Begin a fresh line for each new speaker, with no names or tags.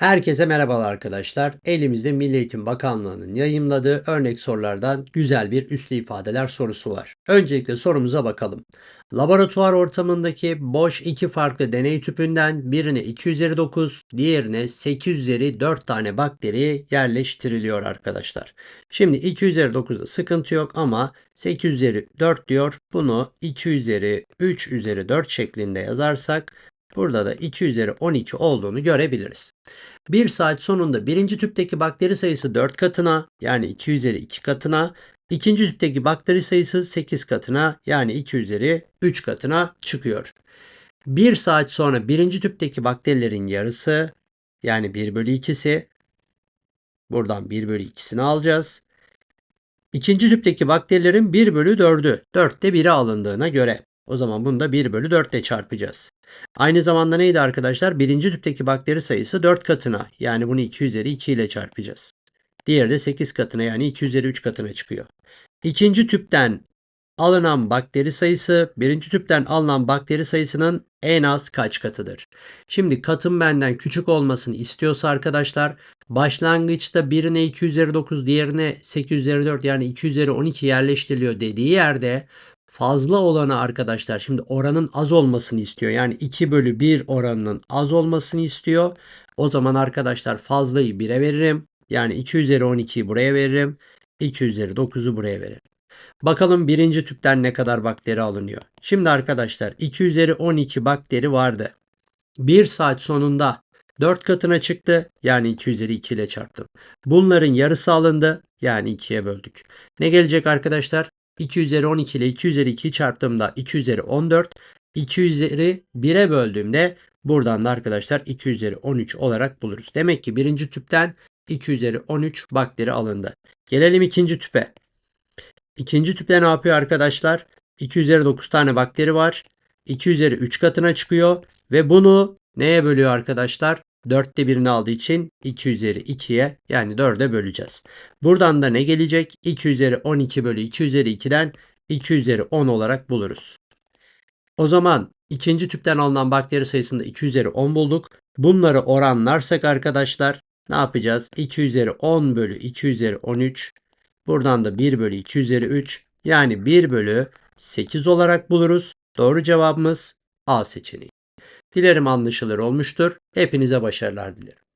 Herkese merhabalar arkadaşlar. Elimizde Milli Eğitim Bakanlığı'nın yayımladığı örnek sorulardan güzel bir üslü ifadeler sorusu var. Öncelikle sorumuza bakalım. Laboratuvar ortamındaki boş iki farklı deney tüpünden birine 2 üzeri 9, diğerine 8 üzeri 4 tane bakteri yerleştiriliyor arkadaşlar. Şimdi 2 üzeri 9'da sıkıntı yok ama 8 üzeri 4 diyor. Bunu 2 üzeri 3 üzeri 4 şeklinde yazarsak Burada da 2 üzeri 12 olduğunu görebiliriz. Bir saat sonunda birinci tüpteki bakteri sayısı 4 katına yani 2 üzeri 2 katına, ikinci tüpteki bakteri sayısı 8 katına yani 2 üzeri 3 katına çıkıyor. Bir saat sonra birinci tüpteki bakterilerin yarısı yani 1 bölü 2'si buradan 1 bölü 2'sini alacağız. İkinci tüpteki bakterilerin 1 bölü 4'ü 4'te 1'i alındığına göre o zaman bunu da 1 bölü 4 ile çarpacağız. Aynı zamanda neydi arkadaşlar? Birinci tüpteki bakteri sayısı 4 katına. Yani bunu 2 üzeri 2 ile çarpacağız. Diğeri de 8 katına yani 2 üzeri 3 katına çıkıyor. İkinci tüpten alınan bakteri sayısı birinci tüpten alınan bakteri sayısının en az kaç katıdır? Şimdi katın benden küçük olmasını istiyorsa arkadaşlar başlangıçta birine 2 üzeri 9 diğerine 8 üzeri 4 yani 2 üzeri 12 yerleştiriliyor dediği yerde fazla olanı arkadaşlar şimdi oranın az olmasını istiyor. Yani 2 bölü 1 oranının az olmasını istiyor. O zaman arkadaşlar fazlayı 1'e veririm. Yani 2 üzeri 12'yi buraya veririm. 2 üzeri 9'u buraya veririm. Bakalım birinci tüpten ne kadar bakteri alınıyor. Şimdi arkadaşlar 2 üzeri 12 bakteri vardı. 1 saat sonunda 4 katına çıktı. Yani 2 üzeri 2 ile çarptım. Bunların yarısı alındı. Yani 2'ye böldük. Ne gelecek arkadaşlar? 2 üzeri 12 ile 2 üzeri 2'yi çarptığımda 2 üzeri 14. 2 üzeri 1'e böldüğümde buradan da arkadaşlar 2 üzeri 13 olarak buluruz. Demek ki birinci tüpten 2 üzeri 13 bakteri alındı. Gelelim ikinci tüpe. İkinci tüpte ne yapıyor arkadaşlar? 2 üzeri 9 tane bakteri var. 2 üzeri 3 katına çıkıyor ve bunu neye bölüyor arkadaşlar? 4'te birini aldığı için 2 üzeri 2'ye yani 4'e böleceğiz. Buradan da ne gelecek? 2 üzeri 12 bölü 2 üzeri 2'den 2 üzeri 10 olarak buluruz. O zaman ikinci tüpten alınan bakteri sayısında 2 üzeri 10 bulduk. Bunları oranlarsak arkadaşlar ne yapacağız? 2 üzeri 10 bölü 2 üzeri 13. Buradan da 1 bölü 2 üzeri 3 yani 1 bölü 8 olarak buluruz. Doğru cevabımız A seçeneği. Dilerim anlaşılır olmuştur. Hepinize başarılar dilerim.